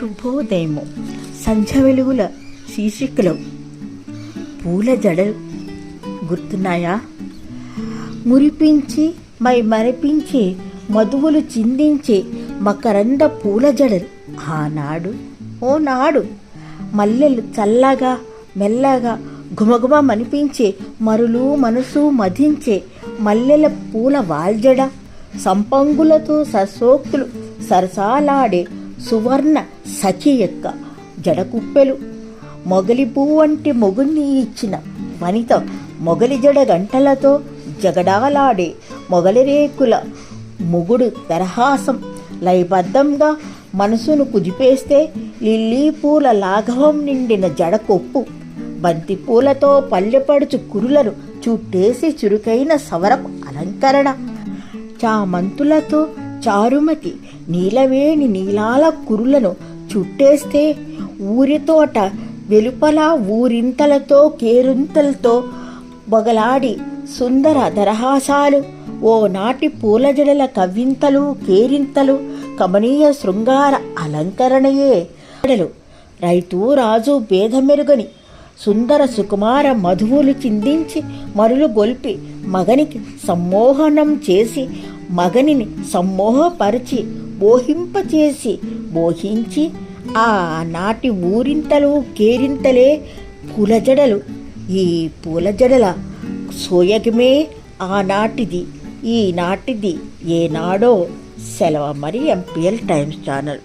శుభోదయము. సంధ్య వెలుగుల శీర్షికలో పూల జడలు గుర్తున్నాయా? మురిపించి మై మరిపించే మధువులు చిందించే మకరంద పూల జడలు. ఆనాడు ఓ నాడు మల్లెలు చల్లగా మెల్లగా ఘుమఘుమనిపించే మరులు మనసు మధించే మల్లెల పూల వాల్జడ సంపంగులతో ససోక్తులు సరసాలాడే సువర్ణ సఖి యొక్క జడకుప్పెలు. మొగలి పువ్వు వంటి మొగుణ్ణి ఇచ్చిన వనిత మొగలి జడ గంటలతో జగడాలాడే మొగలి రేకుల మొగుడు దరహాసం లయబద్ధంగా మనసును కుదిపేస్తే లిల్లీ పూల లాఘవం నిండిన జడకొప్పు. బంతి పూలతో పల్లెపడుచు కురులను చుట్టేసి చురుకైన సవరపు అలంకరణ. చామంతులతో చారుమతి నీలవేణి నీలాల కురులను చుట్టేస్తే ఊరితోట వెలుపల ఊరింతలతో కేరింతలతో బొగలాడి సుందర దరహాసాలు ఓ నాటి పూల జడల కవ్వింతలు కేరింతలు కమనీయ శృంగార అలంకరణయే. రైతు రాజు భేదమెరుగని సుందర సుకుమార మధువులు చిందించి మరులు గొల్పి మగనికి సమ్మోహనం చేసి మగనిని సమ్మోహపరిచి మోహింపచేసి మోహించి ఆ నాటి ఊరింతలు కేరింతలే పూలజడలు. ఈ పూలజడల సోయగమే ఆనాటిది ఈనాటిది ఏనాడో సెలవు మరి ఎంపీఎల్ టైమ్స్ ఛానల్.